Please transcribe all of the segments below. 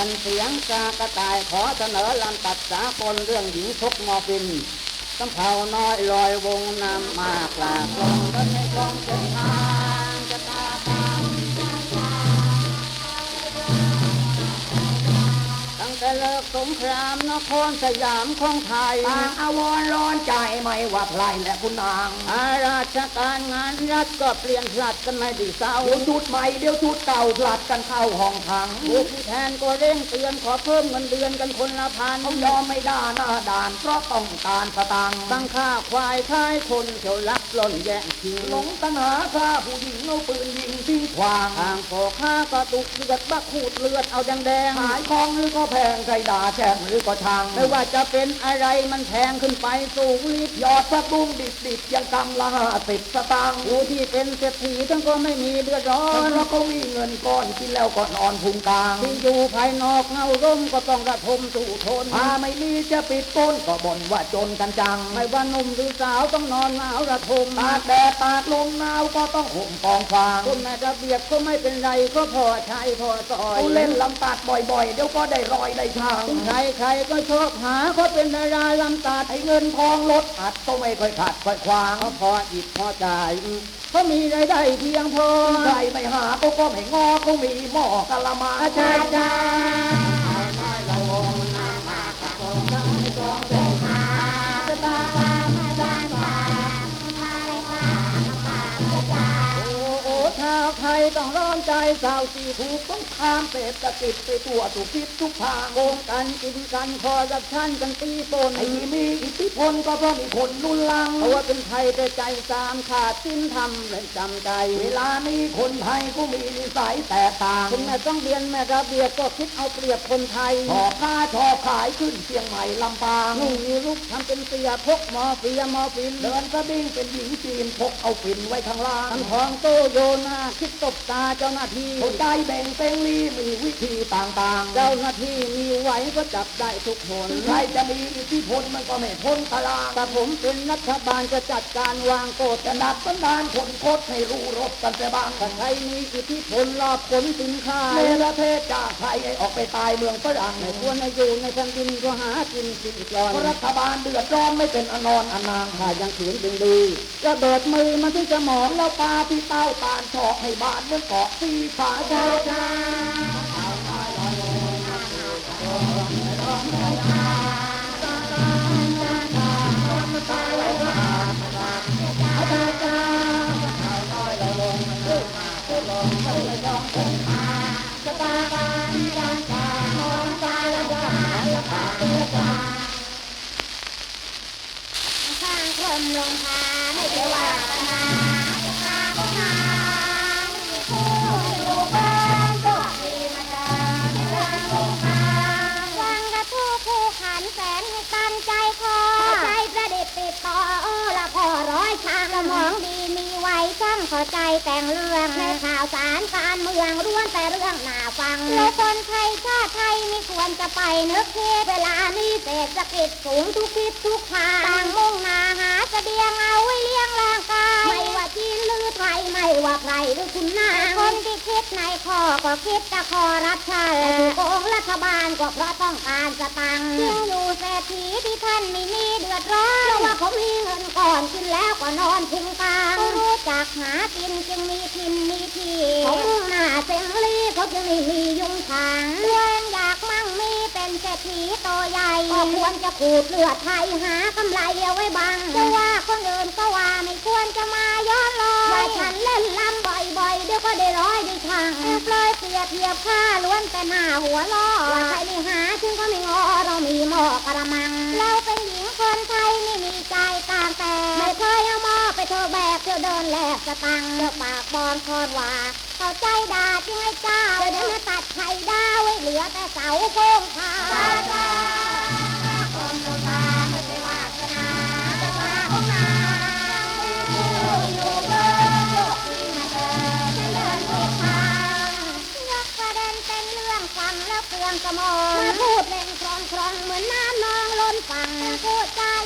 ผ่นเสียงกากระต่ายขอเสนอลำตัดสากลเรื่องหญิงชกมอฟินสำเภาน้อยลอยวงนำมากลากลงต้นในกองเจ้า กสงครามนครสยามของไทยต่างอาวรณ์ร้อนใจไม่ว่าใครและคุณนางอาราชการงานรัฐก็เปลี่ยนผลัดกันไม่ดีเศร้าเดี๋ยวชุดใหม่เดี๋ยวชุดเก่าผลัดกันเข้าห้องขังผู้ที่แทนก็เร่งเตือนขอเพิ่มเงินเดือนกันคนละพันเขายอมไม่ได้หน้าด่านเพราะต้องการสตังค์ตั้งค่าควายท้ายคนเที่ยวลักหล่นแย่งชิงหลงตัณหาฆ่าผู้หญิงเอาปืนยิงทิ้งขวางทางโผข้าก็ตุกเลือดบักขูดเลือดเอาแดงแดงขายของหรือก็แพงใครด่าแช่งหรือก็ชังๆไม่ว่าจะเป็นอะไรมันแพงขึ้นไปสูงลิบยอดผักบุ้งดิบดิบๆยังกำละห้าสิบสตางค์ผู้ที่เป็นเศรษฐีทั้งก็ไม่มีเดือดร้อเพนราะเขามีเงินก้อนกินแล้วก็นอนพุงกลางที่อยู่ภายนอกเงาร่มก็ต้องระทมสู่ทนถ้าไม่มีจะปิดต้นก็บ่นว่าจนกันจัง ไม่ว่าหนุ่มหรือสาวต้องนอนหนาวระทมตากแดดตากลมหนาวก็ต้องห่มกองฟางคนแม่ระเบียบก็ไม่เป็นไรก็พอใช้พอซอยเขาเล่นลำตัดบ่อยๆ เดี๋ยวก็ได้รอยได้ทางใครใครๆก็ชอบหาเขาเป็นดาราลำตัดไอ้เงินทองลดอัดก็ไม่ค่อยขาดค่อยควางเขาพออิดพอจ่ายเขามีรายได้เพียงพอใครไม่หาก็ก็ไม่งอเขามีหม้อกะละมาอาจารย์จ้าโอ้ชาวไทยต้องร้อ นใจสาวสีถูกต้องข้ามเศรษฐกิจไปทั่วทุกทิศทุกทางโกงกันกินกันคอรับชันกันตีปนไอ้ที่มีอิทธิพลก็เพราะมีคนนุนลังเพราะว่าเป็นไทยแต่ใจสามขาดสิ้นทำเลยจำใจ เวลานี้คนไทยก็มีนิสัยแตกต่างคุณแม่ต้องเรียนแม่ระเบียบก็คิดเอาเปรียบคนไทยชอบค้าชอบขายขึ้นเชียงใหม่ลำปางนุ่งมีลูกทำเป็นเสียพกหมอเฟียหมอฟินเดินสะบิ้งเป็นหญิงจีนพกเอาฝิ่นไว้ข้างล่างทำทองโตโยนาคิดตบตาเจ้าหน้าที่เขาได้แบ่งเต็งลีมีวิธีต่างๆ เจ้าหน้าที่มีไหวก็จับได้ทุกคนใครจะมีอิทธิพลมันก็ไม่พ้นตารางแต่ผมเป็นรัฐบาลจะจัดการวางโกฎจะนับสันดานคนโคตรให้รู้รบกันเสียบ้างถ้าใครมีอิทธิพลรอบขนสินค้าในประเทศจากไทยให้ออกไปตายเมืองฝรั่งไม่ควรให้อยู่ในแผ่นดินก็หากินสินกรอนเพราะรัฐบาลเดือดร้อนไม่เป็นอนอนอนางถ้ายังขืนดึงดีระเบิดมือมันที่จะหมองแล้วปลาที่เต้าตาลชอกให้บานเหมือนเกาะสีขาชาชาข้างคมลงพาไม่เจอว่าปนา เข้าใจแต่งเรื่องในข่าวสารการเมืองล้วนแต่เรื่องน่าฟังแล้วคนไทยชาติไทยไม่ควรจะไปนึกคิดเวลานี้เศรษฐกิจสูงทุกทิศทุกทางต่างมุ่งหน้าหาเสบียงเอาไว้เลี้ยงร่างกายไม่ว่าจีนหรือไทยไม่ว่าใครหรือคุณนางคนที่คิดในคอก็คิดจะคอรับใช้แต่ถูกโกงรัฐบาลก็เพราะต้องการสตังค์จึงอยู่เศรษฐีที่ท่านไม่มีเดือดร้อนเพราะว่าเขามีเงินก่อนกินแล้วก็นอนพุงกลางเขารู้จักหากินจึงมีทินมีทีเขามุ่งหน้าเซ็งลีเขาจึงไม่มียุงทางตัวเองอยากมั่งมีเป็นเศรษฐีโตใหญ่ก็ควรจะขูดเลือดไทยหากำไรเอาไว้บังจะว่าคนอื่นก็ว่าไม่ควรจะมาย้อนรอยว่าฉันเล่นลำบ่อยๆเดี๋ยวก็ได้ร้อยได้ช่างปล่อยเสียเทียบค่าล้วนแต่หน้าหัวล้อว่าใครไม่หาจึงก็ไม่งอเรามีหม้อกระมัง เราเป็นหญิงคนไทยไม่มีใจตามแต่ไม่เคยเอาหม้อไป เธอแบกเที่ยวเดินแหลกสตังเลือกปากบอลคอนว่าเข้าใจด่าจึงให้เจ้าเดี๋ยวมาตัดไข่ดาวไว้เหลือแต่เสาโค้งคาคนโตาไม่ใช่วาสนาจะมาของนางอยู่เบอร์ที่มาเจอฉันเดินผิดทางยกประเด็นเป็นเรื่องฟังแล้แล้วเครื่องกระมอมมาพูดเล่นคลองคลองเหมือนน้ำนองล้นฝั่งพูดจา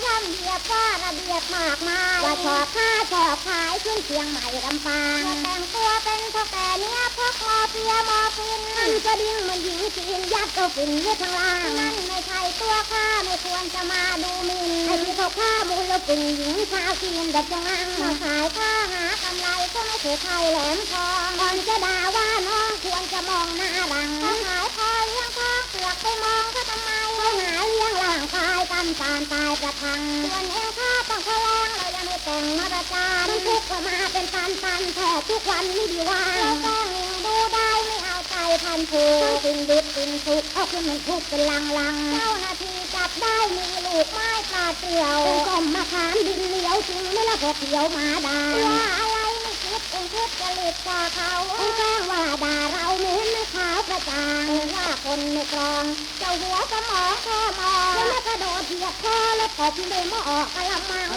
ย่ำเหยียบว่าระเบียบมากมายว่าชอบค้าชอบขายขึ้นเชียงใหม่ลำปางแต่งตัวเป็นเท่าแก่เนี้ยพวกมอเปียมอฟินนั่นก็ดิ้งเหมันหญิงจีนยัดก็ฟินอยู่ข้างล่างนั่นไม่ใช่ตัวข้าไม่ควรจะมาดูหมินไอ้ที่เขาฆ่ามูลแล้วเป็นหญิงชาวจีนแบบยังงังมาขายข้าหากำไรก็ไม่ถือไทยแหลมทอง กำตานตายประทังส่วนเอวข้าต้องแถลงเรายังไม่แต่งมาประจานมันทุกข์ก็มาเป็นตันตันๆแทบทุกวันไม่ดีว่างแล้วแป้งยังดูได้ไม่เอาใจพันผูกกินดิบกินสุกเอาขึ้นมันทุกข์เป็นลังลังๆเจ้าหน้าที่จับได้มีลูกไม้ปลาเปลี่ยวเป็นกลมมะขามดินเหนียวจริงไม่ละพอเขียวหมาดาว่าอะไร ไม่คิดเป็นทุกข์จะหลุดจากเขาแกล้งว่าด่าเราเหมือนไม่ขาวกระจ่างว่าคนไม่กรอง เจ้าหัวสมองแค่มองแล้วกระโดดเหยียบคอแล้วตบด้วยหม้อกะละมัง